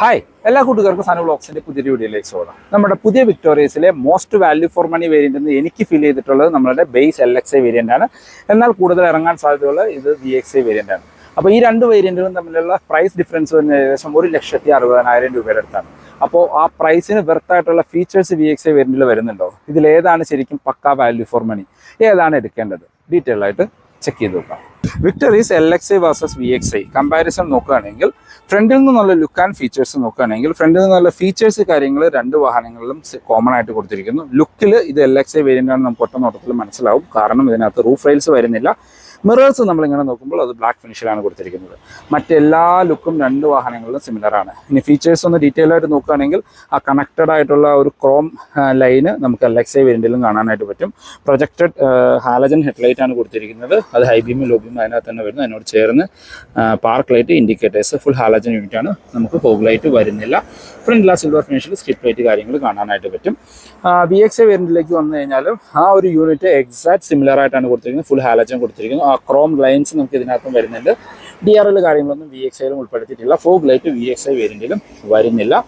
Hi എല്ലാ കൂട്ടുകാർക്കും സാനു ബ്ലോക്സിന്റെ പുതിയ വീഡിയോയിലേക്ക് സ്വാഗതം. നമ്മുടെ പുതിയ വിക്ടോറിയസിലെ most value for money variant എന്ന് എനിക്ക് ഫീൽ ചെയ്തിട്ടുള്ളത് നമ്മുടെ base L X I variant ആണ്. എന്നാൽ കൂടുതൽ ഇറങ്ങാൻ സാധ്യതയുള്ള ഇത് വി എക്സ് ഐ വേരിയന്റ് ആണ്. അപ്പോൾ ഈ രണ്ട് വേരിയന്റുകളും തമ്മിലുള്ള പ്രൈസ് ഡിഫറൻസ് വരുന്ന ഏകദേശം ഒരു ലക്ഷത്തി അറുപതിനായിരം രൂപയുടെ അടുത്താണ്. അപ്പോൾ ആ പ്രൈസിന് വെർത്തായിട്ടുള്ള ഫീച്ചേഴ്സ് വി എക്സ് ഐ വേരിയന്റിൽ വരുന്നുണ്ടോ? ഇതിൽ ഏതാണ് ശരിക്കും പക്ക വാല്യൂ ഫോർ മണി ഏതാണ് എടുക്കേണ്ടത്? ഡീറ്റെയിൽ ആയിട്ട് ചെക്ക് ചെയ്ത് നോക്കാം. Victoris L X I versus V X I comparison നോക്കുകയാണെങ്കിൽ ഫ്രണ്ടിൽ നിന്നുള്ള ലുക്ക് ആൻഡ് ഫീച്ചേഴ്സ് നോക്കുകയാണെങ്കിൽ ഫ്രണ്ടിൽ നിന്നുള്ള ഫീച്ചേഴ്സ് കാര്യങ്ങൾ രണ്ട് വാഹനങ്ങളിലും കോമൺ ആയിട്ട് കൊടുത്തിരിക്കുന്നു. ലുക്കിൽ ഇത് എൽ എക്സ് ഐ വേരിയന്റ് ആണ് നമുക്ക് ഒറ്റ നോട്ടത്തിൽ മനസ്സിലാവും. കാരണം ഇതിനകത്ത് റൂഫ് റെയിൽസ് വരുന്നില്ല. മിറേഴ്സ് നമ്മളിങ്ങനെ നോക്കുമ്പോൾ അത് ബ്ലാക്ക് ഫിനിഷിലാണ് കൊടുത്തിരിക്കുന്നത്. മറ്റെല്ലാ ലുക്കും രണ്ട് വാഹനങ്ങളിലും സിമിലർ ആണ്. ഇനി ഫീച്ചേഴ്സ് ഒന്ന് ഡീറ്റെയിൽ ആയിട്ട് നോക്കുകയാണെങ്കിൽ ആ കണക്റ്റഡ് ആയിട്ടുള്ള ഒരു ക്രോം ലൈന് നമുക്ക് എൽ വേരിയന്റിലും കാണാനായിട്ട് പറ്റും. പ്രൊജക്റ്റഡ് ഹാലജൻ ഹെഡ്ലൈറ്റ് ആണ് കൊടുത്തിരിക്കുന്നത്. അത് ഹൈ ബീമും ലോ അതിനകത്ത് തന്നെ വരുന്നു. അതിനോട് ചേർന്ന് park light indicators full halogen unit ആണ് നമുക്ക് ഫോഗ് ലൈറ്റ് വരുന്നില്ല. ഫ്രണ്ട് ഗ്ലാസ് സിൽവർ ഫിനിഷിൽ സ്കിപ്പ് ലൈറ്റ് കാര്യങ്ങൾ കാണാനായിട്ട് പറ്റും. വി എക്സ് ഐ വേരിയന്റിലേക്ക് വന്നു കഴിഞ്ഞാലും ആ ഒരു യൂണിറ്റ് എക്സാക്ട് സിമിലർ ആയിട്ടാണ് കൊടുത്തിരിക്കുന്നത്. ഫുൾ ഹാലജൻ കൊടുത്തിരിക്കുന്നു. ക്രോം ലൈൻസ് നമുക്ക് ഇതിനകത്തും വരുന്നുണ്ട്. ഡി ആർ എൽ കാര്യങ്ങളൊന്നും വി എക്സ് ഐയിലും ഉൾപ്പെടുത്തിയിട്ടില്ല. Fog light V X I വേരിയന്റിലും വരുന്നില്ല.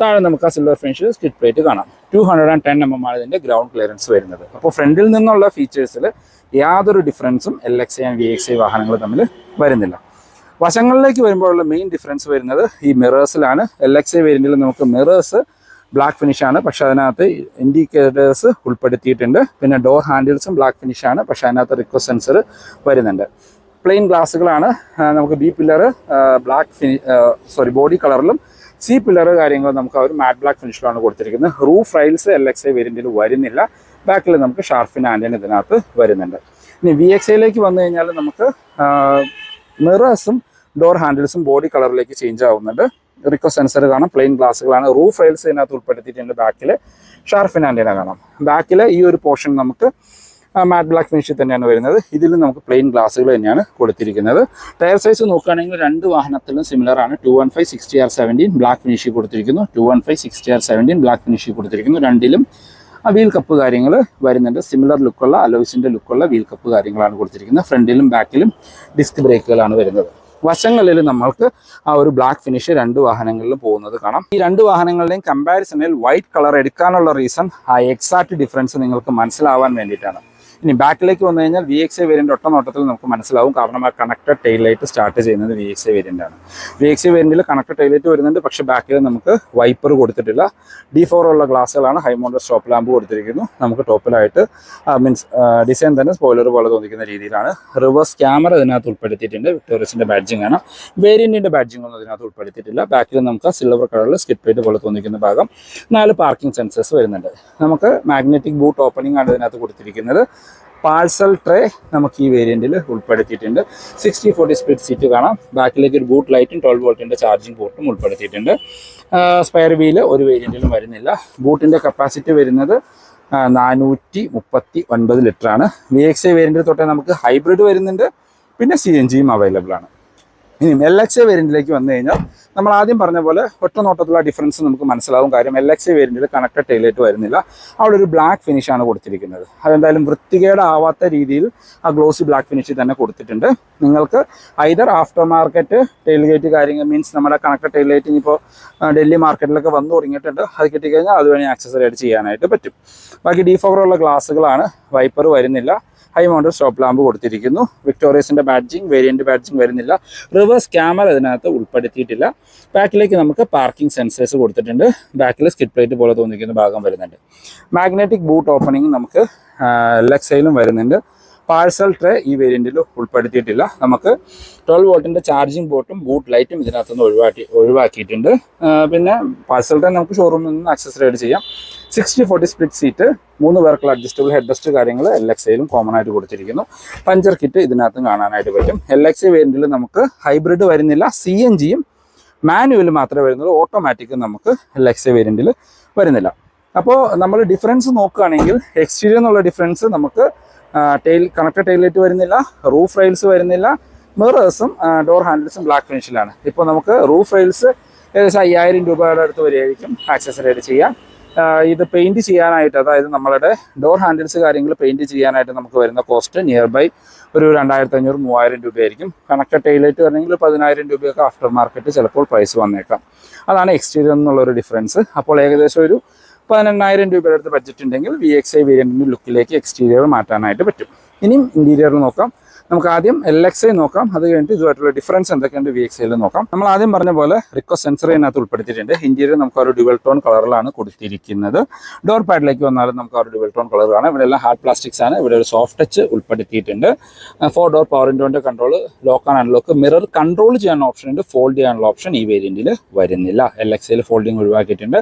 താഴെ നമുക്ക് ആ സിൽവർ ഫിനിഷിൽ സ്കിറ്റ് പ്ലേറ്റ് കാണാം. Two hundred and ten M M ആണ് ഇതിന്റെ ഗ്രൗണ്ട് ക്ലിയറൻസ് വരുന്നത്. അപ്പോൾ ഫ്രണ്ടിൽ നിന്നുള്ള ഫീച്ചേഴ്സിൽ യാതൊരു ഡിഫറൻസും L X I and V X I വാഹനങ്ങൾ തമ്മിൽ വരുന്നില്ല. വശങ്ങളിലേക്ക് വരുമ്പോഴുള്ള മെയിൻ ഡിഫറൻസ് വരുന്നത് ഈ മിറേഴ്സിലാണ് എൽ എക്സ് ഐ വേരിയന്റിൽ നമുക്ക് മിറേഴ്സ് ബ്ലാക്ക് ഫിനിഷാണ് പക്ഷെ അതിനകത്ത് ഇൻഡിക്കേറ്റേഴ്സ് ഉൾപ്പെടുത്തിയിട്ടുണ്ട്. പിന്നെ ഡോർ ഹാൻഡിൽസും ബ്ലാക്ക് ഫിനിഷാണ് പക്ഷെ അതിനകത്ത് റിക്വസ്റ്റ് സെൻസർ വരുന്നുണ്ട്. പ്ലെയിൻ ഗ്ലാസ്സുകളാണ് നമുക്ക് B pillar black Fini sorry body കളറിലും സി പില്ലർ കാര്യങ്ങളും നമുക്ക് ഒരു മാറ്റ് ബ്ലാക്ക് ഫിനിഷിലാണ് കൊടുത്തിരിക്കുന്നത്. Roof rails L X I വേരിയന്റിൽ വരുന്നില്ല. ബാക്കിൽ നമുക്ക് ഷാർഫിൻ ആന്റിന് ഇതിനകത്ത് വരുന്നുണ്ട്. ഇനി വി എക്സ് ഐയിലേക്ക് വന്നു കഴിഞ്ഞാൽ നമുക്ക് മിറേഴ്സും ഡോർ ഹാൻഡിൽസും ബോഡി കളറിലേക്ക് ചേഞ്ച് ആവുന്നുണ്ട്. റിക്വസ്റ്റ് സെൻസർ കാണാം. പ്ലെയിൻ ഗ്ലാസ്സുകളാണ് റൂഫ് റൈൽസ് ഇതിനകത്ത് ഉൾപ്പെടുത്തിയിട്ടുണ്ട് ബാക്കിൽ ഷാർഫിൻ ആന്റിന കാണാം. ബാക്കിൽ ഈ ഒരു പോർഷൻ നമുക്ക് മാറ്റ് ബ്ലാക്ക് ഫിനിഷിൽ തന്നെയാണ് വരുന്നത്. ഇതിൽ നമുക്ക് പ്ലെയിൻ ഗ്ലാസ്സുകൾ തന്നെയാണ് കൊടുത്തിരിക്കുന്നത്. ടയർ സൈസ് നോക്കുകയാണെങ്കിൽ രണ്ട് വാഹനത്തിലും സിമിലർ ആണ്. Two one five sixty R seventeen black ഫിനിഷിൽ കൊടുത്തിരിക്കുന്നു. Two one five sixty R seventeen black ഫിനിഷിൽ കൊടുത്തിരിക്കുന്നു. രണ്ടിലും ആ വീൽ കപ്പ് കാര്യങ്ങൾ വരുന്നുണ്ട്. സിമിലർ ലുക്കുള്ള അലോയ്സിന്റെ ലുക്കുള്ള വീൽ കപ്പ് കാര്യങ്ങളാണ് കൊടുത്തിരിക്കുന്നത്. ഫ്രണ്ടിലും ബാക്കിലും ഡിസ്ക് ബ്രേക്കുകളാണ് വരുന്നത്. വശങ്ങളിൽ നമ്മൾക്ക് ആ ഒരു ബ്ലാക്ക് ഫിനിഷ് രണ്ട് വാഹനങ്ങളിലും പോകുന്നത് കാണാം. ഈ രണ്ട് വാഹനങ്ങളുടെയും കമ്പാരിസണിൽ വൈറ്റ് കളർ എടുക്കാനുള്ള റീസൺ ആ എക്സാക്ട് ഡിഫറൻസ് നിങ്ങൾക്ക് മനസ്സിലാവാൻ വേണ്ടിയിട്ടാണ്. ഇനി ബാക്കിലേക്ക് വന്നു കഴിഞ്ഞാൽ വി എക്സ് ഐ വേരിയന്റ് ഒറ്റ നോട്ടത്തിൽ നമുക്ക് മനസ്സിലാവും. കാരണം ആ കണക്റ്റഡ് ടൈൽ ലൈറ്റ് സ്റ്റാർട്ട് ചെയ്യുന്നത് വി എക്സ് ഐ വേരിയന്റ് ആണ്. വി എക്സ് ഐ വേരിയന്റിൽ കണക്റ്റഡ് ടൈൽ ലൈറ്റ് വരുന്നുണ്ട്. പക്ഷെ ബാക്കിൽ നമുക്ക് വൈപ്പർ കൊടുത്തിട്ടില്ല. ഡി ഫോർ ഉള്ള ഗ്ലാസുകളാണ് ഹൈ മോണ്ടർ സ്റ്റോപ്പ് ലാമ്പ് കൊടുത്തിരിക്കുന്നു. നമുക്ക് ടോപ്പിലായിട്ട് മീൻസ് ഡിസൈൻ തന്നെ സ്പോയിലർ പോലെ തോന്നിക്കുന്ന രീതിയിലാണ്. റിവേഴ്സ് ക്യാമറ ഇതിനകത്ത് ഉൾപ്പെടുത്തിയിട്ടുണ്ട്. വിക്ടോറിയസിന്റെ ബാഡ്ജിങ് ആണ്. വേരിയന്റിന്റെ ബാഡ്ജിങ് ഒന്നും ഇതിനകത്ത് ഉൾപ്പെടുത്തിയിട്ടില്ല. ബാക്കിൽ നമുക്ക് സിൽവർ കളറിൽ സ്കിറ്റ് പ്ലേറ്റ് പോലെ തോന്നിക്കുന്ന ഭാഗം. നാല് പാർക്കിംഗ് സെൻസേഴ്സ് വരുന്നുണ്ട്. നമുക്ക് മാഗ്നറ്റിക് ബൂട്ട് ഓപ്പണിംഗ് ആണ് ഇതിനകത്ത് കൊടുത്തിരിക്കുന്നത്. പാഴ്സൽ ട്രേ നമുക്ക് ഈ വേരിയന്റിൽ ഉൾപ്പെടുത്തിയിട്ടുണ്ട്. സിക്സ്റ്റി ഫോർട്ടി സ്പീഡ് സീറ്റ് കാണാം. ബാക്കിലേക്ക് ഒരു ബൂട്ട് ലൈറ്റും ട്വൽവ് വോൾട്ടിന്റെ ചാർജിങ് പോർട്ടും ഉൾപ്പെടുത്തിയിട്ടുണ്ട്. സ്പെയർ വീൽ ഒരു വേരിയന്റിലും വരുന്നില്ല. ബൂട്ടിന്റെ കപ്പാസിറ്റി വരുന്നത് നാനൂറ്റി മുപ്പത്തി ഒൻപത് ലിറ്ററാണ് വി എക്സ് ഐ വേരിയന്റിൽ തൊട്ടേ നമുക്ക് ഹൈബ്രിഡ് വരുന്നുണ്ട്. പിന്നെ സി എൻ ജിയും അവൈലബിൾ ആണ്. ഇനി എൽ എക്സ് എ വേരിയന്റിലേക്ക് വന്നു കഴിഞ്ഞാൽ നമ്മൾ ആദ്യം പറഞ്ഞ പോലെ ഒറ്റ നോട്ടത്തിലുള്ള ഡിഫറൻസ് നമുക്ക് മനസ്സിലാവും കാര്യം. എൽ എക്സ് വേരിയന്റിൽ കണക്റ്റഡ് ടൈലൈറ്റ് വരുന്നില്ല. അവിടെ ഒരു ബ്ലാക്ക് ഫിനിഷാണ് കൊടുത്തിരിക്കുന്നത്. അതെന്തായാലും വൃത്തികേടാവാത്ത രീതിയിൽ ആ ഗ്ലോസി ബ്ലാക്ക് ഫിനിഷ് തന്നെ കൊടുത്തിട്ടുണ്ട്. നിങ്ങൾക്ക് either aftermarket tailgate കാര്യങ്ങൾ മീൻസ് നമ്മുടെ കണക്റ്റഡ് ടൈൽ ഇനിയിപ്പോൾ ഡൽഹി മാർക്കറ്റിലൊക്കെ വന്നു തുടങ്ങിയിട്ടുണ്ട്. അത് കിട്ടിക്കഴിഞ്ഞാൽ അതുവഴി ആക്സസറി ആയിട്ട് ചെയ്യാനായിട്ട് പറ്റും. ബാക്കി ഡീഫോറുള്ള ഗ്ലാസ്സുകളാണ് വൈപ്പർ വരുന്നില്ല. ഹൈ മൗണ്ട് സ്റ്റോപ്പ് ലാമ്പ് കൊടുത്തിരിക്കുന്നു. വിക്ടോറിയസിന്റെ ബാഡ്ജിങ് വേരിയന്റ് ബാഡ്ജിങ് വരുന്നില്ല. റിവേഴ്സ് ക്യാമറ ഇതിനകത്ത് ഉൾപ്പെടുത്തിയിട്ടില്ല. ബാക്കിലേക്ക് നമുക്ക് പാർക്കിംഗ് സെൻസേഴ്സ് കൊടുത്തിട്ടുണ്ട്. ബാക്കിൽ സ്കിഡ് പ്ലേറ്റ് പോലെ തോന്നിക്കുന്ന ഭാഗം വരുന്നുണ്ട്. മാഗ്നറ്റിക് ബൂട്ട് ഓപ്പണിംഗ് നമുക്ക് ലെഗ് സൈഡിലും വരുന്നുണ്ട്. പാഴ്സൽ ട്രേ ഈ വേരിയന്റിൽ ഉൾപ്പെടുത്തിയിട്ടില്ല. നമുക്ക് ട്വൽവ് വോൾട്ടിന്റെ ചാർജിങ് ബോട്ടും ബൂട്ട് ലൈറ്റും ഇതിനകത്തുനിന്ന് ഒഴിവാക്കി ഒഴിവാക്കിയിട്ടുണ്ട്. പിന്നെ പാഴ്സൽ ട്രേ നമുക്ക് ഷോറൂമിൽ നിന്ന് അക്സസറൈഡ് ചെയ്യാം. സിക്സ്റ്റി ഫോർട്ടി സ്പ്ലിറ്റ് സീറ്റ് മൂന്ന് പേർക്കുള്ള അഡ്ജസ്റ്റബിൾ ഹെഡ് റെസ്റ്റ് കാര്യങ്ങൾ എൽ എക്സ് ഐയിലും കോമൺ ആയിട്ട് കൊടുത്തിരിക്കുന്നു. പഞ്ചർ കിറ്റ് ഇതിനകത്തും കാണാനായിട്ട് പറ്റും. എൽ എക്സ് ഐ വേരിയന്റിൽ നമുക്ക് ഹൈബ്രിഡ് വരുന്നില്ല. സി എൻ ജിയും മാനുവൽ മാത്രമേ വരുന്നുള്ളൂ. ഓട്ടോമാറ്റിക്കും നമുക്ക് എൽ എക്സ് ഐ വേരിയന്റിൽ വരുന്നില്ല. അപ്പോൾ നമ്മൾ ഡിഫറൻസ് നോക്കുകയാണെങ്കിൽ എക്സ്റ്റീരിയർ എന്നുള്ള ഡിഫറൻസ് നമുക്ക് ടെയിൽ കണക്റ്റഡ് ടൈൽ ലൈറ്റ് വരുന്നില്ല റൂഫ് റെയിൽസ് വരുന്നില്ല മിറേഴ്സും ഡോർ ഹാൻഡിൽസും ബ്ലാക്ക് ഫിനിഷിലാണ് ഇപ്പോൾ നമുക്ക് റൂഫ് റെയിൽസ് ഏകദേശം അയ്യായിരം രൂപയുടെ അടുത്ത് വരെയായിരിക്കും ആക്സസറി ആയിട്ട് ചെയ്യാം ഇത് പെയിന്റ് ചെയ്യാനായിട്ട് അതായത് നമ്മളുടെ ഡോർ ഹാൻഡിൽസ് കാര്യങ്ങൾ പെയിന്റ് ചെയ്യാനായിട്ട് നമുക്ക് വരുന്ന കോസ്റ്റ് നിയർ ബൈ ഒരു രണ്ടായിരത്തി അഞ്ഞൂറ് മൂവായിരം രൂപയായിരിക്കും. കണക്റ്റഡ് ടൈലൈറ്റ് വരണമെങ്കിൽ പതിനായിരം രൂപയൊക്കെ ആഫ്റ്റർ മാർക്കറ്റ് ചിലപ്പോൾ പ്രൈസ് വന്നേക്കാം. അതാണ് എക്സ്റ്റീരിയർ എന്നുള്ളൊരു ഡിഫറൻസ് അപ്പോൾ ഏകദേശം ഒരു പതിനെണ്ണായിരം രൂപയുടെ അടുത്ത് ബഡ്ജറ്റ് ഉണ്ടെങ്കിൽ വി എക്സ് ഐ വേരിയന്റിന്റെ ലുക്കിലേക്ക് എക്സ്റ്റീരിയർ മാറ്റാനായിട്ട് പറ്റും. ഇനിയും ഇന്റീരിയറിൽ നോക്കാം. നമുക്ക് ആദ്യം എൽ എക്സ് ഐ നോക്കാം. അത് കഴിഞ്ഞിട്ട് ഇതുമായിട്ടുള്ള ഡിഫറൻസ് എന്തൊക്കെയുണ്ട്? വി എക്സ് ഐയിൽ നോക്കാം. നമ്മൾ ആദ്യം പറഞ്ഞ പോലെ റിക്കോ സെൻസർ ഇതിനകത്ത് ഉൾപ്പെടുത്തിയിട്ടുണ്ട്. ഇന്റീരിയർ നമുക്ക് ഒരു ഡുവൽ ടോൺ കളറിലാണ് കൊടുത്തിരിക്കുന്നത്. ഡോർ പാഡിലേക്ക് വന്നാലും നമുക്ക് ഒരു ഡുവൽ ടോൺ കളറാണ് ഇവിടെ എല്ലാം ഹാർഡ് പ്ലാസ്റ്റിക്സ് ആണ്. ഇവിടെ ഒരു സോഫ്റ്റ് ടച്ച് ഉൾപ്പെടുത്തിയിട്ടുണ്ട്. Four door power ഇൻഡോന്റെ control lock and unlock mirror control ചെയ്യാനുള്ള ഓപ്ഷൻ ഉണ്ട്. ഫോൾഡ് ചെയ്യാനുള്ള ഓപ്ഷൻ ഈ വേരിയന്റിൽ വരുന്നില്ല. എൽ എക്സ് ഐയിൽ ഫോൾഡിംഗ് ഒഴിവാക്കിയിട്ടുണ്ട്.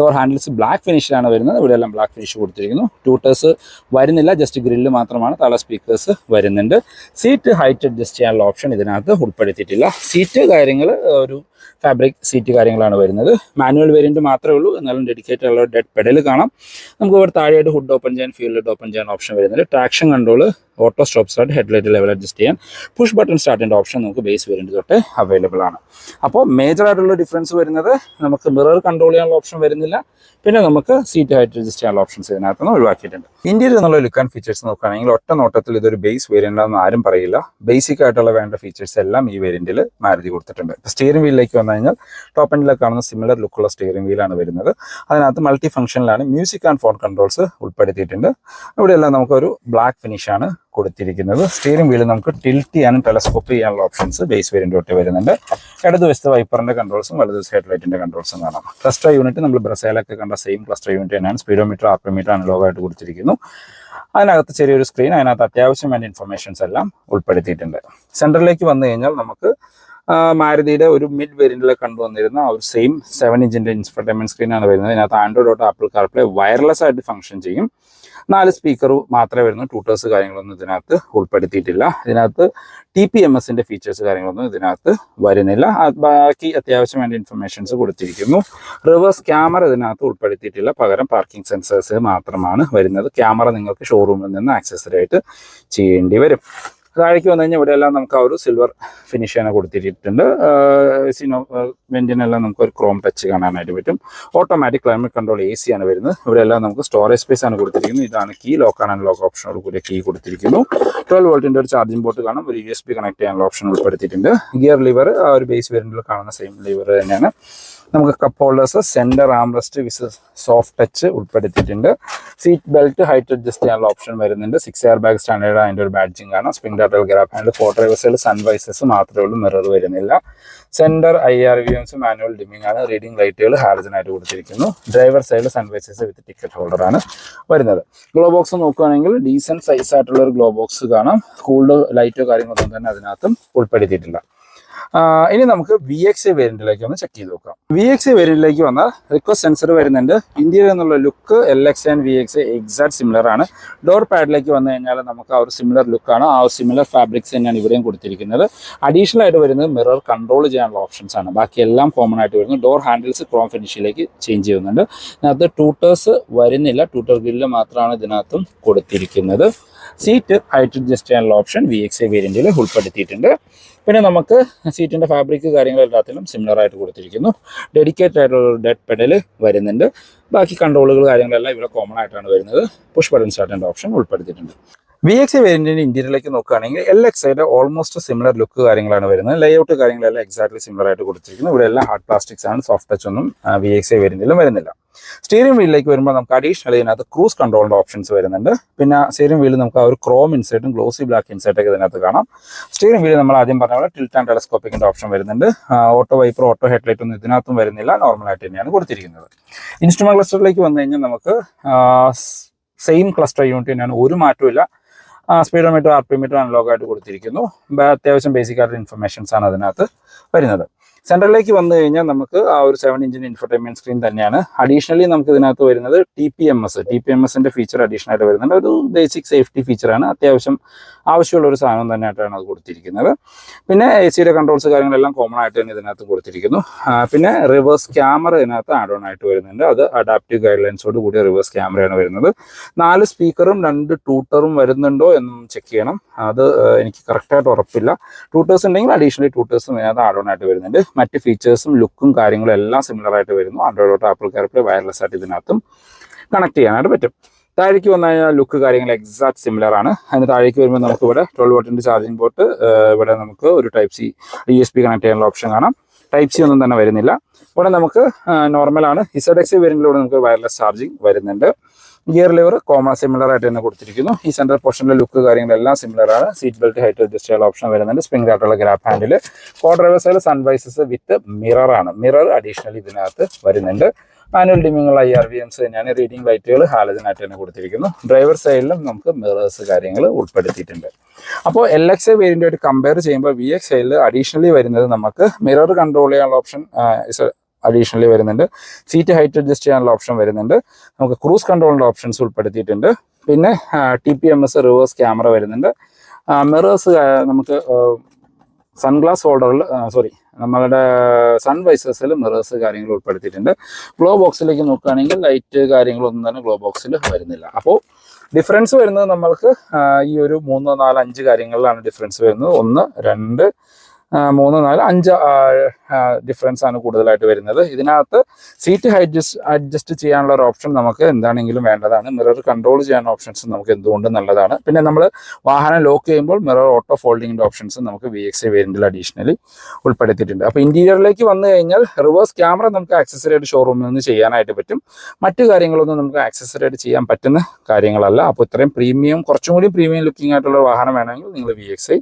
ഡോർ ഹാൻഡിൽസ് ബ്ലാക്ക് ഫിനിഷിലാണ് വരുന്നത്. ഇവിടെ എല്ലാം ബ്ലാക്ക് ഫിനിഷ് കൊടുത്തിരിക്കുന്നു. ടൂട്ടേഴ്സ് വരുന്നില്ല. ജസ്റ്റ് ഗ്രില്ല് മാത്രമാണ്. തല സ്പീക്കേഴ്സ് വരുന്നുണ്ട്. സീറ്റ് ഹൈറ്റ് അഡ്ജസ്റ്റ് ചെയ്യാനുള്ള ഓപ്ഷൻ ഇതിനകത്ത് ഉൾപ്പെടുത്തിയിട്ടില്ല. സീറ്റ് കാര്യങ്ങൾ ഒരു ഫാബ്രിക് സീറ്റ് കാര്യങ്ങളാണ് വരുന്നത്. മാനുവൽ വേരിയന്റ് മാത്രമേ ഉള്ളൂ. എന്നാലും ഡെഡിക്കേറ്റ് ഉള്ള ഡെഡ് പെഡൽ കാണാം. നമുക്ക് ഇവിടെ താഴെയായിട്ട് ഹുഡ് ഓപ്പൺ ചെയ്യാൻ ഫീൽഡ് ഓപ്പൺ ചെയ്യാൻ ഓപ്ഷൻ വരുന്നുണ്ട്. Traction control auto stop start headlight level adjust ചെയ്യാൻ പുഷ് ബട്ടൺ സ്റ്റാർട്ടിന്റെ ഓപ്ഷൻ നമുക്ക് ബേസ് വേരിയന്റ് തൊട്ട് അവൈലബിൾ ആണ്. അപ്പോൾ മേജർ ആയിട്ടുള്ള ഡിഫറൻസ് വരുന്നത് നമുക്ക് മിറർ കൺട്രോൾ ചെയ്യാനുള്ള ഓപ്ഷൻ വരുന്നില്ല. പിന്നെ നമുക്ക് സീറ്റ് ഹൈറ്റ് അഡ്ജസ്റ്റ് ചെയ്യാനുള്ള ഓപ്ഷൻസ് ഇതിനകത്ത് നിന്ന് ഒഴിവാക്കിയിട്ടുണ്ട്. ഇന്ത്യയിൽ എന്നുള്ള ലുക്ക് ആൻഡ് ഫീച്ചേഴ്സ് നോക്കുകയാണെങ്കിൽ ഒറ്റ നോട്ടത്തിൽ ഇതൊരു ബേസ് വേരിയന്റ് ആരും പറയില്ല. ബേസിക് ആയിട്ടുള്ള വേണ്ട ഫീച്ചേഴ്സ് എല്ലാം ഈ വേരിയന്റിൽ മാരുതി കൊടുത്തിട്ടുണ്ട്. സ്റ്റിയറിംഗ് വീലിലേക്ക് വന്നു കഴിഞ്ഞാൽ ടോപ്പ് എൻഡിലൊക്കെ കാണുന്ന സിമിലർ ലുക്കുള്ള സ്റ്റിയറിംഗ് വീലാണ് വരുന്നത്. അതിനകത്ത് മൾട്ടി ഫംഗ്ഷനിലാണ് മ്യൂസിക് ആൻഡ് ഫോൺ കൺട്രോൾസ് ഉൾപ്പെടുത്തിയിട്ടുണ്ട്. ഇവിടെയെല്ലാം നമുക്കൊരു ബ്ലാക്ക് ഫിനിഷാണ് കൊടുത്തിരിക്കുന്നത്. സ്റ്റിയറിംഗ് വീൽ നമുക്ക് ടിൽറ്റ് ചെയ്യാനും ടെലസ്കോപ്പ് ചെയ്യാനുള്ള ഓപ്ഷൻസ് ബേസ് വേരിയന്റ് തൊട്ട് വരുന്നുണ്ട്. ഇടതുവശത്ത് വൈപ്പറിന്റെ കൺട്രോൾസും വലതുവശത്ത് ഹെഡ്ലൈറ്റിന്റെ കൺട്രോൾസും കാണാം. ക്ലസ്റ്റർ യൂണിറ്റ് നമ്മൾ ബ്രസേലൊക്കെ കണ്ട സെയിം ക്ലസ്റ്റർ യൂണിറ്റ് തന്നെയാണ്. സ്പീഡോമീറ്റർ ആർപ്പിമീറ്റർ അനലോഗായിട്ട് കൊടുത്തിരിക്കുന്നു. അതിനകത്ത് ചെറിയൊരു സ്ക്രീൻ അതിനകത്ത് അത്യാവശ്യം വേണ്ട ഇൻഫർമേഷൻസ് എല്ലാം ഉൾപ്പെടുത്തിയിട്ടുണ്ട്. സെന്ററിലേക്ക് വന്നു കഴിഞ്ഞാൽ നമുക്ക് മാരുതിയുടെ ഒരു മിഡ് വേരിയന്റിൽ കണ്ടുവന്നിരുന്ന ഒരു സെയിം സെവൻ ഇഞ്ചിന്റെ സ്ക്രീൻ സ്ക്രീനാണ് വരുന്നത്. ഇതിനകത്ത് ആൻഡ്രോയിഡ് തൊട്ട് ആപ്പിൾ കാർപ്ലേ വയർലെസ് ആയിട്ട് ഫംഗ്ഷൻ ചെയ്യും. നാല് സ്പീക്കർ മാത്രമേ വരുന്നു ട്യൂട്ടേഴ്സ് കാര്യങ്ങളൊന്നും ഇതിനകത്ത് ഉൾപ്പെടുത്തിയിട്ടില്ല. ഇതിനകത്ത് ടി പി എം എസിന്റെ ഫീച്ചേഴ്സ് കാര്യങ്ങളൊന്നും ഇതിനകത്ത് വരുന്നില്ല. ബാക്കി അത്യാവശ്യം വേണ്ട ഇൻഫർമേഷൻസ് കൊടുത്തിരിക്കുന്നു. റിവേഴ്സ് ക്യാമറ ഇതിനകത്ത് ഉൾപ്പെടുത്തിയിട്ടില്ല. പകരം പാർക്കിംഗ് സെൻസേഴ്സ് മാത്രമാണ് വരുന്നത്. ക്യാമറ നിങ്ങൾക്ക് ഷോറൂമിൽ നിന്ന് ആക്സസറി ആയിട്ട് ചെയ്യേണ്ടി വരും. താഴേക്ക് വന്നു കഴിഞ്ഞാൽ ഇവിടെ എല്ലാം നമുക്ക് ആ ഒരു സിൽവർ ഫിനിഷ് തന്നെ കൊടുത്തിട്ടുണ്ട്. സിനോ വെന്റിനെല്ലാം നമുക്ക് ഒരു ക്രോം ടച്ച് കാണാനായിട്ട് പറ്റും. Automatic climate control A C ആണ് വരുന്നത്. ഇവിടെ എല്ലാം നമുക്ക് സ്റ്റോറേജ് സ്പേസ് ആണ് കൊടുത്തിരിക്കുന്നത്. ഇതാണ് കീ ലോക്ക് ആൻഡ് ലോക്ക് ഓപ്ഷനോട് കൂടി കീ കൊടുത്തിരിക്കുന്നു. ട്വൽവ് വോൾട്ടിന്റെ ഒരു ചാർജിംഗ് ബോർഡ് കാണും. ഒരു യു എസ് പി കണക്ട് ചെയ്യാനുള്ള ഓപ്ഷൻ ഉൾപ്പെടുത്തിയിട്ടുണ്ട്. ഗിയർ ലിവർ ആ ഒരു ബേസ് വേരിയന്റിൽ കാണുന്ന സെയിം ലിവർ തന്നെയാണ്. നമുക്ക് cup holders centre armrest with soft touch ഉൾപ്പെടുത്തിയിട്ടുണ്ട്. സീറ്റ് ബെൽറ്റ് ഹൈറ്റ് അഡ്ജസ്റ്റ് ചെയ്യാനുള്ള ഓപ്ഷൻ വരുന്നുണ്ട്. സിക്സ് എയർ ബാഗ് സ്റ്റാൻഡേർഡ് അതിന്റെ ഒരു ബാഡ്ജിങ് കാണാം. സ്പ്രിംഗ് ഡാറ്റൽ ഗ്രാഫ് ഹാൻഡ് ഫോർ ഡ്രൈവേഴ്സിൽ സൺവൈസസ് മാത്രമേ ഉള്ളൂ മിറർ വരുന്നില്ല. Centre I R V Ms manual dimming ആണ്. റീഡിംഗ് ലൈറ്റുകൾ ഹാർജൻ ആയിട്ട് കൊടുത്തിരിക്കുന്നു. ഡ്രൈവർ സൈഡിൽ സൺവൈസസ് വിത്ത് ടിക്കറ്റ് ഹോൾഡർ ആണ് വരുന്നത്. ഗ്ലോ ബോക്സ് നോക്കുകയാണെങ്കിൽ ഡീസന്റ് സൈസ് ആയിട്ടുള്ള ഒരു ഗ്ലോ ബോക്സ് കാണാം. കൂൾഡ് ലൈറ്റോ കാര്യങ്ങളൊന്നും തന്നെ അതിനകത്തും ഉൾപ്പെടുത്തിയിട്ടില്ല. ഇനി നമുക്ക് വി എക്സ് എ വേരിയന്റിലേക്ക് ഒന്ന് ചെക്ക് ചെയ്ത് നോക്കാം. വി എക്സ് എ വേരിയന്റിലേക്ക് വന്നാൽ റിക്വസ്റ്റ് സെൻസർ വരുന്നുണ്ട്. ഇന്ത്യയിൽ എന്നുള്ള look L X and V X exact similar ആണ്. ഡോർ പാഡിലേക്ക് വന്നു കഴിഞ്ഞാൽ നമുക്ക് ആ ഒരു സിമിലർ ലുക്കാണ് ആ ഒരു സിമിലർ ഫാബ്രിക്സ് തന്നെയാണ് ഇവിടെയും കൊടുത്തിരിക്കുന്നത്. അഡീഷണൽ ആയിട്ട് വരുന്നത് മിറർ കൺട്രോൾ ചെയ്യാനുള്ള ഓപ്ഷൻസ് ആണ്. ബാക്കി എല്ലാം കോമൺ ആയിട്ട് വരുന്നു. ഡോർ ഹാൻഡിൽസ് ക്രോം ഫിനിഷിലേക്ക് ചേഞ്ച് ചെയ്യുന്നുണ്ട്. ഇതിനകത്ത് ടൂട്ടേഴ്സ് വരുന്നില്ല. ടൂട്ടർ ഗ്രില്ല് മാത്രമാണ് ഇതിനകത്തും കൊടുത്തിരിക്കുന്നത്. സീറ്റ് ഹൈറ്റ് അഡ്ജസ്റ്റ് ചെയ്യാനുള്ള ഓപ്ഷൻ വി എക്സ് എ വേരിയന്റിൽ ഉൾപ്പെടുത്തിയിട്ടുണ്ട്. പിന്നെ നമുക്ക് സീറ്റിന്റെ ഫാബ്രിക് കാര്യങ്ങൾ എല്ലാത്തിലും സിമിലർ ആയിട്ട് കൊടുത്തിരിക്കുന്നു. ഡെഡിക്കേറ്റഡ് ആയിട്ടുള്ള ഡെഡ് പെഡൽ വരുന്നുണ്ട്. ബാക്കി കൺട്രോളുകൾ കാര്യങ്ങളെല്ലാം ഇവിടെ കോമൺ ആയിട്ടാണ് വരുന്നത്. പുഷ് ബട്ടൺ സ്റ്റാർട്ടിന്റെ ഓപ്ഷൻ ഉൾപ്പെടുത്തിയിട്ടുണ്ട്. വി എക്സ് വേരിയന്റിന്റെ ഇന്റീരിയറിലേക്ക് നോക്കുകയാണെങ്കിൽ എൽ എക്സ് ഐയുടെ ഓൾമോസ്റ്റ് സിമിലർ ലുക്ക് കാര്യങ്ങളാണ് വരുന്നത്. ലേഔട്ട് കാര്യങ്ങളെല്ലാം എക്സാക്ട്ലി സിമിലർ ആയിട്ട് കൊടുത്തിരിക്കുന്നത് ഇവിടെ എല്ലാം ഹാർഡ് പ്ലാസ്റ്റിക്സ് ആണ് സോഫ്റ്റ് ടച്ച് ഒന്നും വി എക്സ് വേരിയന്റിലും വരുന്നില്ല. സ്റ്റിയറിംഗ് വീലിലേക്ക് വരുമ്പോൾ നമുക്ക് അഡീഷണൽ ഇതിനകത്ത് ക്രൂസ് കൺട്രോളിന്റെ ഓപ്ഷൻസ് വരുന്നുണ്ട്. പിന്നെ സ്റ്റിയറിംഗ് വീലിൽ നമുക്ക് ആ ഒരു ക്രോം ഇൻസൈറ്റും ഗ്ലോസി ബ്ലാക്ക് ഇൻസൈറ്റൊക്കെ ഇതിനകത്ത് കാണാം. സ്റ്റിയറിംഗ് വീൽ നമ്മൾ ആദ്യം പറഞ്ഞ പോലെ ടിൽറ്റ് ആൻഡ് ടെലസ്കോപ്പിക്കിന്റെ ഓപ്ഷൻ വരുന്നുണ്ട്. ഓട്ടോ വൈപ്പർ ഓട്ടോ ഹെഡ്ലൈറ്റ് ഒന്നും ഇതിനകത്തും വരുന്നില്ല. നോർമൽ ആയിട്ട് തന്നെയാണ് കൊടുത്തിരിക്കുന്നത്. ഇൻസ്ട്രുമെന്റ് ക്ലസ്റ്ററിലേക്ക് വന്നു കഴിഞ്ഞാൽ നമുക്ക് സെയിം ക്ലസ്റ്റർ യൂണിറ്റ് തന്നെയാണ്. ഒരു മാറ്റവും speedometer R P meter analogue ആയിട്ട് കൊടുത്തിരിക്കുന്നു. അത്യാവശ്യം ബേസിക് ആയിട്ടുള്ള ഇൻഫർമേഷൻസ് ആണ് അതിനകത്ത് വരുന്നത്. സെൻട്രലിലേക്ക് വന്നു കഴിഞ്ഞാൽ നമുക്ക് ആ ഒരു സെവൻ ഇഞ്ചിന് ഇൻഫർടൈൻമെന്റ് സ്ക്രീൻ തന്നെയാണ്. അഡീഷണലി നമുക്ക് ഇതിനകത്ത് വരുന്നത് T P M S T P M എസിന്റെ ഫീച്ചർ അഡീഷണൽ ആയിട്ട് വരുന്നുണ്ട്. ഒരു ബേസിക് സേഫ്റ്റി ഫീച്ചറാണ് അത്യാവശ്യം ആവശ്യമുള്ള ഒരു സാധനം തന്നെയായിട്ടാണ് അത് കൊടുത്തിരിക്കുന്നത്. പിന്നെ എ സിയുടെ കൺട്രോൾസ് കാര്യങ്ങളെല്ലാം കോമൺ ആയിട്ട് തന്നെ ഇതിനകത്ത് കൊടുത്തിരിക്കുന്നു. പിന്നെ റിവേഴ്സ് ക്യാമറ ഇതിനകത്ത് ആഡ് ഓൺ ആയിട്ട് വരുന്നുണ്ട്. അത് അഡാപ്റ്റീവ് ഗൈഡ് ലൈൻസോട് കൂടിയ റിവേഴ്സ് ക്യാമറയാണ് വരുന്നത്. നാല് സ്പീക്കറും രണ്ട് ടൂട്ടറും വരുന്നുണ്ടോ എന്നും ചെക്ക് ചെയ്യണം. അത് എനിക്ക് കറക്റ്റായിട്ട് ഉറപ്പില്ല. ടൂട്ടേഴ്സ് ഉണ്ടെങ്കിൽ അഡീഷണലി ടൂട്ടേഴ്സും ഇതിനകത്ത് ആഡ് ഓൺ ആയിട്ട് വരുന്നുണ്ട്. മറ്റ് ഫീച്ചേഴ്സും ലുക്കും കാര്യങ്ങളും എല്ലാം സിമിലർ ആയിട്ട് വരുന്നു. Android auto Apple CarPlay wireless ആയിട്ട് ഇതിനകത്തും കണക്ട് ചെയ്യാനായിട്ട് പറ്റും. താഴേക്ക് വന്നു കഴിഞ്ഞാൽ ലുക്ക് കാര്യങ്ങൾ എക്സാക്ട് സിമിലർ ആണ്. അതിന് താഴേക്ക് വരുമ്പോൾ നമുക്ക് ഇവിടെ ട്വൽവ് വോട്ടിന്റെ ചാർജിങ് പോർട്ട് ഇവിടെ നമുക്ക് ഒരു type C U S B connect ചെയ്യാനുള്ള ഓപ്ഷൻ കാണാം. ടൈപ്പ് സി ഒന്നും തന്നെ വരുന്നില്ല. ഇവിടെ നമുക്ക് നോർമലാണ് ഇസഡ് എക്സ് വേരിയന്റിലൂടെ നമുക്ക് വയർലെസ് ചാർജിങ് വരുന്നുണ്ട്. ഗിയർ ലിവർ കോമൺ സിമിലർ ആയിട്ട് തന്നെ കൊടുത്തിരിക്കുന്നു. ഈ സെൻട്രൽ പോർഷനിലെ ലുക്ക് കാര്യങ്ങളെല്ലാം സിമിലർ ആണ്. സീറ്റ് ബെൽറ്റ് ഹൈറ്റ് അഡ്ജസ്റ്റ് ചെയ്യാൻ ഓപ്ഷൻ വരുന്നുണ്ട്. സ്പ്രിംഗ് ആയിട്ടുള്ള ഗ്രാപ്പ് ഹാൻഡിൽ കോ ഡ്രൈവേഴ്സിൽ സൺവൈസസ് വിത്ത് മിറർ ആണ്. മിറർ അഡീഷണലി ഇതിനകത്ത് വരുന്നുണ്ട്. ആനുവൽ ഡിമിങ്ങുള്ള ഐ ആർ വി എംസ് തന്നെയാണ്. റീഡിംഗ് ലൈറ്റുകൾ ഹാലജനായിട്ട് തന്നെ കൊടുത്തിരിക്കുന്നു. ഡ്രൈവർ സൈഡിലും നമുക്ക് മിറേഴ്സ് കാര്യങ്ങൾ ഉൾപ്പെടുത്തിയിട്ടുണ്ട്. അപ്പോൾ എൽ എക്സ് വേരിയന്റ് ആയിട്ട് കമ്പയർ ചെയ്യുമ്പോൾ വി എക്സ് ഐയിൽ അഡീഷണലി വരുന്നത് നമുക്ക് മിറർ കൺട്രോൾ ചെയ്യാനുള്ള ഓപ്ഷൻ അഡീഷണലി വരുന്നുണ്ട്. സീറ്റ് ഹൈറ്റ് അഡ്ജസ്റ്റ് ചെയ്യാനുള്ള ഓപ്ഷൻ വരുന്നുണ്ട്. നമുക്ക് ക്രൂസ് കൺട്രോളിന്റെ ഓപ്ഷൻസ് ഉൾപ്പെടുത്തിയിട്ടുണ്ട്. പിന്നെ T P M S reverse camera വരുന്നുണ്ട്. മിറേഴ്സ് നമുക്ക് സൺഗ്ലാസ് ഹോൾഡറിൽ സോറി നമ്മളുടെ സൺ വൈസേഴ്സിൽ മിറേഴ്സ് കാര്യങ്ങൾ ഉൾപ്പെടുത്തിയിട്ടുണ്ട്. ഗ്ലോ ബോക്സിലേക്ക് നോക്കുകയാണെങ്കിൽ ലൈറ്റ് കാര്യങ്ങളൊന്നും തന്നെ ഗ്ലോ ബോക്സിൽ വരുന്നില്ല. അപ്പോൾ ഡിഫറൻസ് വരുന്നത് നമ്മൾക്ക് ഈ ഒരു മൂന്ന് നാല് അഞ്ച് കാര്യങ്ങളിലാണ് ഡിഫറൻസ് വരുന്നത്. ഒന്ന് രണ്ട് മൂന്ന് നാല് അഞ്ച് ഡിഫറൻസ് ആണ് കൂടുതലായിട്ട് വരുന്നത്. ഇതിനകത്ത് സീറ്റ് അഡ്ജസ്റ്റ് അഡ്ജസ്റ്റ് ചെയ്യാനുള്ള ഒരു ഓപ്ഷൻ നമുക്ക് എന്താണെങ്കിലും വേണ്ടതാണ്. മിറർ കൺട്രോൾ ചെയ്യാനുള്ള ഓപ്ഷൻസ് നമുക്ക് എന്തുകൊണ്ടും നല്ലതാണ്. പിന്നെ നമ്മൾ വാഹനം ലോക്ക് ചെയ്യുമ്പോൾ മിറർ ഓട്ടോ ഫോൾഡിങ്ങിന്റെ ഓപ്ഷൻസ് നമുക്ക് വി എക്സ് വേരിയന്റിൽ അഡീഷണലി ഉൾപ്പെടുത്തിയിട്ടുണ്ട്. അപ്പോൾ ഇന്റീരിയറിലേക്ക് വന്നു കഴിഞ്ഞാൽ റിവേഴ്സ് ക്യാമറ നമുക്ക് ആക്സസറിയായിട്ട് ഷോറൂമിൽ നിന്ന് ചെയ്യാനായിട്ട് പറ്റും. മറ്റു കാര്യങ്ങളൊന്നും നമുക്ക് ആക്സസറിയായിട്ട് ചെയ്യാൻ പറ്റുന്ന കാര്യങ്ങളല്ല. അപ്പോൾ ഇത്രയും പ്രീമിയം കുറച്ചും കൂടി പ്രീമിയം ലുക്കിംഗ് ആയിട്ടുള്ള വാഹനം വേണമെങ്കിൽ നിങ്ങൾ വി എക്സ് ഐ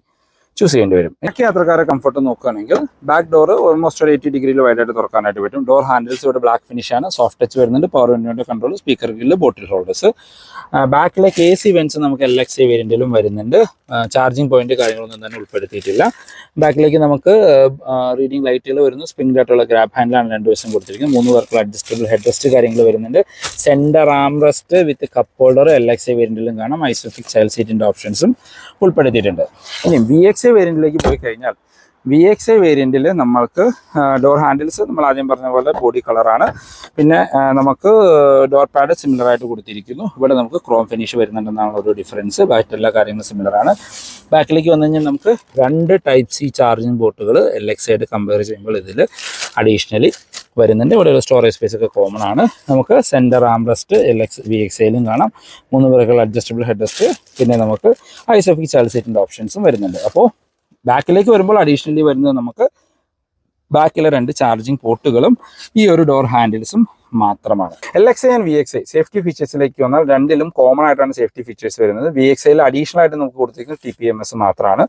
ചൂസ് ചെയ്യേണ്ടി വരും. എനിക്ക് യാത്രക്കാരെ കംഫർട്ട് നോക്കുകയാണെങ്കിൽ ബാക്ക് ഡോർ ഓൾമോസ്റ്റ് ഒരു എയ്റ്റി ഡിഗ്രിയിൽ വൈഡായിട്ട് തുറക്കാനായിട്ട് പറ്റും. ഡോർ ഹാൻഡിൽസ് ഇവിടെ ബ്ലാക്ക് ഫിനിഷ് ആണ്. സോഫ്റ്റ് ടച്ച് വരുന്നുണ്ട്. Power വിൻഡോയുടെ control speaker grille bottle holders ബാക്കിലേക്ക് എ സി വെൻസ് നമുക്ക് എൽ എക്സ് വേരിയന്റിലും വരുന്നുണ്ട്. ചാർജിങ് പോയിന്റ് കാര്യങ്ങളൊന്നും തന്നെ ഉൾപ്പെടുത്തിയിട്ടില്ല. ബാക്കിലേക്ക് നമുക്ക് റീഡിംഗ് ലൈറ്റുകൾ വരുന്നു. സ്പ്രിംഗ് ആയിട്ടുള്ള ഗ്രാബ് ഹാൻഡിലാണ് രണ്ട് വശം കൊടുത്തിരിക്കുന്നത്. മൂന്ന് പേർക്കുള്ള അഡ്ജസ്റ്റബിൾ ഹെഡ് റെസ്റ്റ് കാര്യങ്ങൾ വരുന്നുണ്ട്. Centre arm rest with cup holder L X വേരിയന്റിലും കാണാം. ഐസോഫിക് ചൈൽഡ് സീറ്റിന്റെ ഓപ്ഷൻസും ഉൾപ്പെടുത്തിയിട്ടുണ്ട്. ഇനി വി എക്സ് ഐ വേരിയന്റിലേക്ക് പോയി കഴിഞ്ഞാൽ വി എക്സ് ഐ വേരിയന്റിൽ നമ്മൾക്ക് ഡോർ ഹാൻഡിൽസ് നമ്മൾ ആദ്യം പറഞ്ഞ പോലെ ബോഡി കളറാണ് പിന്നെ നമുക്ക് ഡോർ പാഡ് സിമിലർ ആയിട്ട് കൊടുത്തിരിക്കുന്നു. ഇവിടെ നമുക്ക് ക്രോം ഫിനിഷ് വരുന്നുണ്ടെന്നാണ് ഒരു ഡിഫറൻസ് ബാറ്റെല്ലാ കാര്യങ്ങളും സിമിലറാണ് ബാക്കിലേക്ക് വന്നു കഴിഞ്ഞാൽ നമുക്ക് രണ്ട് ടൈപ്പ് സി ചാർജിങ് ബോട്ടുകൾ എൽ എക്സ് ആയിട്ട് കമ്പയർ ചെയ്യുമ്പോൾ ഇതിൽ അഡീഷണലി വരുന്നുണ്ട്. ഇവിടെ ഒരു സ്റ്റോറേജ് സ്പേസ് ഒക്കെ കോമൺ ആണ്. നമുക്ക് centre armrest L X V X എയിലും കാണാം. മൂന്ന് പേർക്കുള്ള അഡ്ജസ്റ്റബിൾ ഹെഡ് റെസ്റ്റ് പിന്നെ നമുക്ക് ഐസോഫിക് ചാർജ് സീറ്റിന്റെ ഓപ്ഷൻസും വരുന്നുണ്ട്. അപ്പോൾ ബാക്കിലേക്ക് വരുമ്പോൾ അഡീഷണലി വരുന്നത് നമുക്ക് ബാക്കിലെ രണ്ട് ചാർജിങ് പോർട്ടുകളും ഈ ഒരു ഡോർ ഹാൻഡിൽസും മാത്രമാണ്. L X and V X I safety ഫീച്ചേഴ്സിലേക്ക് വന്നാൽ രണ്ടിലും കോമൺ ആയിട്ടാണ് സേഫ്റ്റി ഫീച്ചേഴ്സ് വരുന്നത്. വി എക്സ് ഐയിൽ അഡീഷണൽ ആയിട്ട് നമുക്ക് കൊടുത്തിരിക്കുന്നത് ടി പി എം എസ് മാത്രമാണ്.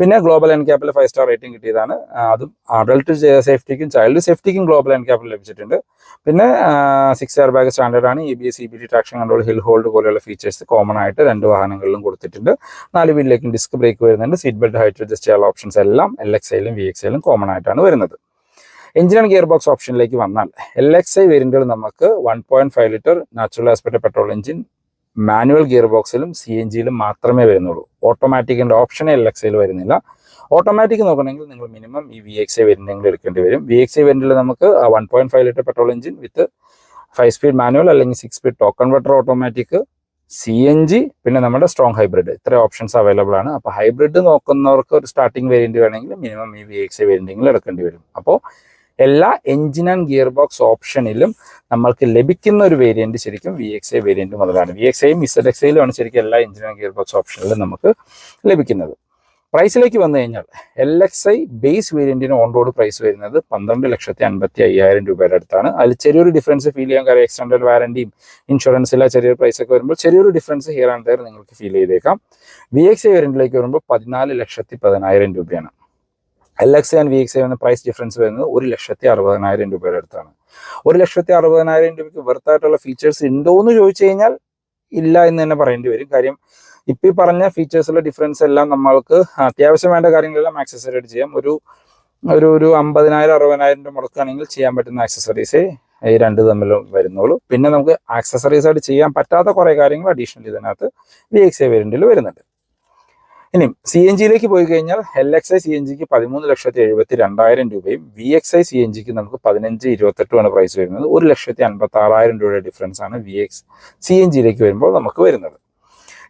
പിന്നെ ഗ്ലോബൽ എൻ ക്യാപ്പിൽ ഫൈവ് സ്റ്റാർ റേറ്റിംഗ് കിട്ടിയതാണ്. അതും അഡൾട്ട് സേഫ്റ്റിക്കും ചൈൽഡ് സേഫ്റ്റിക്കും ഗ്ലോബൽ എൻ ക്യാപ്പിൽ ലഭിച്ചിട്ടുണ്ട്. പിന്നെ സിക്സ് എയർ ബാഗ് സ്റ്റാൻഡേർഡ് ആണ്. E B S E B T traction control hill hold പോലെയുള്ള ഫീച്ചേഴ്സ് കോമൺ ആയിട്ട് രണ്ട് വാഹനങ്ങളിലും കൊടുത്തിട്ടുണ്ട്. നാല് വീലിലേക്കും ഡിസ്ക് ബ്രേക്ക് വരുന്നുണ്ട്. സീറ്റ് ബെൽറ്റ് ഹൈറ്റ് അഡ്ജസ്റ്റ് ചെയ്യാനുള്ള ഓപ്ഷൻസ് എല്ലാം എൽ എക്സ് ഐയിലും വി എക്സ് ഐയിലും കോമൺ ആയിട്ടാണ് വരുന്നത്. എഞ്ചിൻ ആൻഡ് ഗിയർ ബോക്സ് ഓപ്ഷനിലേക്ക് വന്നാൽ എൽ എക്സ് ഐ വേരിയന്റുകൾ നമുക്ക് one point five litre natural aspect petrol engine manual gear ബോക്സിലും സി എൻ ജിയിലും മാത്രമേ വരുന്നുള്ളൂ. ഓട്ടോമാറ്റിക്കിന്റെ ഓപ്ഷൻ എൽ എക്സ് ഐയിൽ വരുന്നില്ല. ഓട്ടോമാറ്റിക് നോക്കണമെങ്കിൽ നിങ്ങൾ മിനിമം ഈ വി എക്സ് ഐ വേരിയന്റെങ്കിലും എടുക്കേണ്ടി വരും. വി എക്സ് ഐ വേരിയന്റിൽ നമുക്ക് one point five litre petrol engine with five speed manual അല്ലെങ്കിൽ six speed token converter automatic C N G പിന്നെ നമ്മുടെ സ്ട്രോങ് ഹൈബ്രിഡ് ഇത്ര ഓപ്ഷൻസ് അവൈലബിൾ ആണ്. അപ്പോൾ ഹൈബ്രിഡ് നോക്കുന്നവർക്ക് ഒരു സ്റ്റാർട്ടിംഗ് വേരിയന്റ് വേണമെങ്കിൽ മിനിമം ഈ വി എക്സ് ഐ വേരിയന്റെങ്കിലും എടുക്കേണ്ടി വരും. അപ്പോൾ എല്ലാ എഞ്ചിൻ ആൻഡ് ഗിയർ ബോക്സ് ഓപ്ഷനിലും നമ്മൾക്ക് ലഭിക്കുന്ന ഒരു വേരിയന്റ് ശരിക്കും വി എക്സ് ഐ വേരിയന്റ് മുതലാണ്. വി എക്സ് ഐയും ഇസഡ് എക്സ് ഐയിലുമാണ് ശരിക്കും എല്ലാ എഞ്ചിൻ ആൻഡ് ഗിയർ ബോക്സ് ഓപ്ഷനിലും നമുക്ക് ലഭിക്കുന്നത്. പ്രൈസിലേക്ക് വന്നു കഴിഞ്ഞാൽ എൽ എക്സ് ഐ ബേസ് വേരിയന്റിന് ഓൺ റോഡ് പ്രൈസ് വരുന്നത് പന്ത്രണ്ട് ലക്ഷത്തി അൻപത്തി അയ്യായിരം രൂപയുടെ അടുത്താണ്. അതിൽ ചെറിയൊരു ഡിഫറൻസ് ഫീൽ ചെയ്യാൻ കാര്യം എക്സ്റ്റൻഡഡ് വാറന്റിയും ഇൻഷുറൻസിലെ ചെറിയൊരു പ്രൈസ് ഒക്കെ വരുമ്പോൾ ചെറിയൊരു ഡിഫറൻസ് ഹിയർ ആൻഡ് നിങ്ങൾക്ക് ഫീൽ ചെയ്തേക്കാം. വി എക്സ് ഐ വേരിയന്റിലേക്ക് വരുമ്പോൾ പതിനാല് ലക്ഷത്തി പതിനായിരം രൂപയാണ്. L X and V X എന്ന പ്രൈസ് ഡിഫറൻസ് വരുന്നത് ഒരു ലക്ഷത്തി അറുപതിനായിരം രൂപയുടെ അടുത്താണ്. ഒരു ലക്ഷത്തി അറുപതിനായിരം രൂപയ്ക്ക് വെർത്തായിട്ടുള്ള ഫീച്ചേഴ്സ് ഉണ്ടോ എന്ന് ചോദിച്ചു കഴിഞ്ഞാൽ ഇല്ല എന്ന് തന്നെ പറയേണ്ടി വരും. കാര്യം ഇപ്പം ഈ പറഞ്ഞ ഫീച്ചേഴ്സിലെ ഡിഫറൻസ് എല്ലാം നമ്മൾക്ക് അത്യാവശ്യം വേണ്ട കാര്യങ്ങളെല്ലാം ആക്സസറി ആയിട്ട് ചെയ്യാം. ഒരു ഒരു ഒരു അമ്പതിനായിരം അറുപതിനായിരം രൂപ മുടക്കുകയാണെങ്കിൽ ചെയ്യാൻ പറ്റുന്ന ആക്സസറീസ് ഈ രണ്ട് തമ്മിലും വരുന്നുള്ളൂ. പിന്നെ നമുക്ക് ആക്സസറീസ് ആയിട്ട് ചെയ്യാൻ പറ്റാത്ത കുറേ കാര്യങ്ങൾ അഡീഷണലി ഇതിനകത്ത് വി എക്സ് എ വരുന്നുണ്ട്. ഇനി സി എൻ ജിയിലേക്ക് പോയി കഴിഞ്ഞാൽ L X I C N ജിക്ക് പതിമൂന്ന് ലക്ഷത്തി എഴുപത്തി രണ്ടായിരം രൂപയും V X I C N ജിക്ക് നമുക്ക് പതിനഞ്ച് ഇരുപത്തെട്ടുമാണ് പ്രൈസ് വരുന്നത്. ഒരു ലക്ഷത്തി അൻപത്തി ആറായിരം രൂപയുടെ ഡിഫറൻസ് ആണ് വി എക്സ് സി എൻ ജിയിലേക്ക് വരുമ്പോൾ നമുക്ക് വരുന്നത്.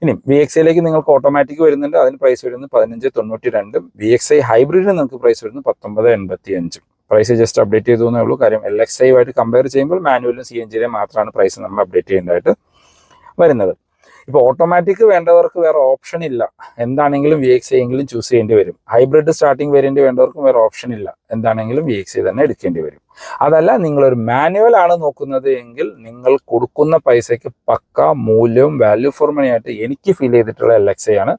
ഇനി വി എക്സ് ഐയിലേക്ക് നിങ്ങൾക്ക് ഓട്ടോമാറ്റിക് വരുന്നുണ്ട്. അതിന് പ്രൈസ് വരുന്നത് പതിനഞ്ച് തൊണ്ണൂറ്റി രണ്ടും വി എക്സ് ഐ ഹൈബ്രിഡിന് നിങ്ങൾക്ക് പ്രൈസ് വരുന്നത് പത്തൊമ്പത് എൺപത്തി അഞ്ചും പ്രൈസ് ജസ്റ്റ് അപ്ഡേറ്റ് ചെയ്തു എന്നേ ഉള്ളൂ. കാര്യം എൽ എക്സ് ഐ ആയിട്ട് കമ്പയർ ചെയ്യുമ്പോൾ മാനുവലും സി എൻ ജിയിലെ മാത്രമാണ് പ്രൈസ് നമ്മൾ അപ്ഡേറ്റ് ചെയ്യേണ്ടതായിട്ട് വരുന്നത്. ഇപ്പോൾ ഓട്ടോമാറ്റിക് വേണ്ടവർക്ക് വേറെ ഓപ്ഷൻ ഇല്ല. എന്താണെങ്കിലും വി എക്സ് എങ്കിലും ചൂസ് ചെയ്യേണ്ടി വരും. ഹൈബ്രിഡ് സ്റ്റാർട്ടിംഗ് വേരിയന്റ് വേണ്ടവർക്കും വേറെ ഓപ്ഷൻ ഇല്ല. എന്താണെങ്കിലും വി എക്സ് തന്നെ എടുക്കേണ്ടി വരും. അതല്ല നിങ്ങൾ ഒരു മാനുവൽ ആണ് നോക്കുന്നത് എങ്കിൽ നിങ്ങൾ കൊടുക്കുന്ന പൈസയ്ക്ക് പക്ക മൂല്യവും വാല്യൂ ഫോർ മണി ആയിട്ട് എനിക്ക് ഫീൽ ചെയ്തിട്ടുള്ള എൽ എക്സ് ആണ്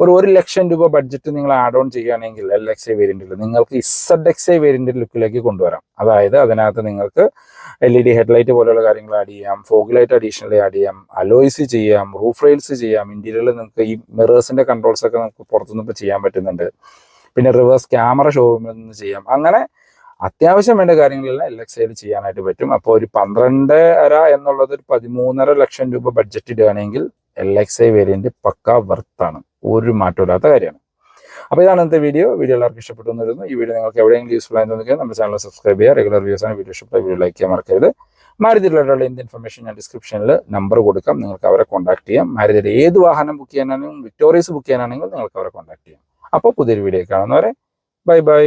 ഒരു ഒരു ലക്ഷം രൂപ ബഡ്ജറ്റ് നിങ്ങൾ ആഡ് ഓൺ ചെയ്യുകയാണെങ്കിൽ എൽ എക്സ് ഐ വേരിയന്റിൽ നിങ്ങൾക്ക് ഇസഡ് എക്സ് ഐ വേരിയന്റ് ലുക്കിലേക്ക് കൊണ്ടുവരാം. അതായത് അതിനകത്ത് നിങ്ങൾക്ക് എൽ ഇ ഡി ഹെഡ്ലൈറ്റ് പോലെയുള്ള കാര്യങ്ങൾ ആഡ് ചെയ്യാം ഫോഗ് ലൈറ്റ് അഡീഷണലി ആഡ് ചെയ്യാം അലോയ്സ് ചെയ്യാം റൂഫ് റെയിൽസ് ചെയ്യാം ഇന്റീരിയറിൽ നിങ്ങൾക്ക് ഈ മിറേഴ്സിന്റെ കൺട്രോൾസ് ഒക്കെ നമുക്ക് പുറത്തുനിന്ന് ഇപ്പോൾ ചെയ്യാൻ പറ്റുന്നുണ്ട്. പിന്നെ റിവേഴ്സ് ക്യാമറ ഷോറൂമിൽ നിന്ന് ചെയ്യാം. അങ്ങനെ അത്യാവശ്യം വേണ്ട കാര്യങ്ങളെല്ലാം എൽ എക്സ് ഐയിൽ ചെയ്യാനായിട്ട് പറ്റും. അപ്പോൾ ഒരു പന്ത്രണ്ടര എന്നുള്ളത് ഒരു പതിമൂന്നര ലക്ഷം രൂപ ബഡ്ജറ്റ് ഇടുകയാണെങ്കിൽ എൽ എക്സ് ഐ വേരിയന്റ് പക്ക വർത്താണ് ഒരു മാറ്റമില്ലാത്ത കാര്യമാണ്. അപ്പോൾ ഇതാണ് ഇന്നത്തെ വീഡിയോ വീഡിയോ എല്ലാവർക്കും ഇഷ്ടപ്പെട്ടു ഈ വീഡിയോ നിങ്ങൾക്ക് എവിടെയെങ്കിലും യൂസ്ഫുൾ ആയി തോന്നിയാൽ നമ്മുടെ ചാനൽ സബ്സ്ക്രൈബ് ചെയ്യുക. റെഗുലർ വ്യൂസ് ആണ്. വീഡിയോ ഇഷ്ടപ്പെട്ട വീഡിയോ ലൈക്ക് ചെയ്യാൻ മറക്കരുത്. മാരുതിയിലുള്ള എന്ത് ഇൻഫർമേഷൻ ഞാൻ ഡിസ്ക്രിപ്ഷനിൽ നമ്പർ കൊടുക്കാം. നിങ്ങൾക്ക് അവരെ കോൺടാക്ട് ചെയ്യാം. മാരുതിയിൽ ഏത് വാഹനം ബുക്ക് ചെയ്യാനാണെങ്കിലും വിക്ടോറിയസ് ബുക്ക് ചെയ്യാനാണെങ്കിലും നിങ്ങൾക്ക് അവരെ കോൺടാക്ട് ചെയ്യാം. അപ്പോൾ പുതിയൊരു വീഡിയോ കാണുന്നവരെ ബൈ ബൈ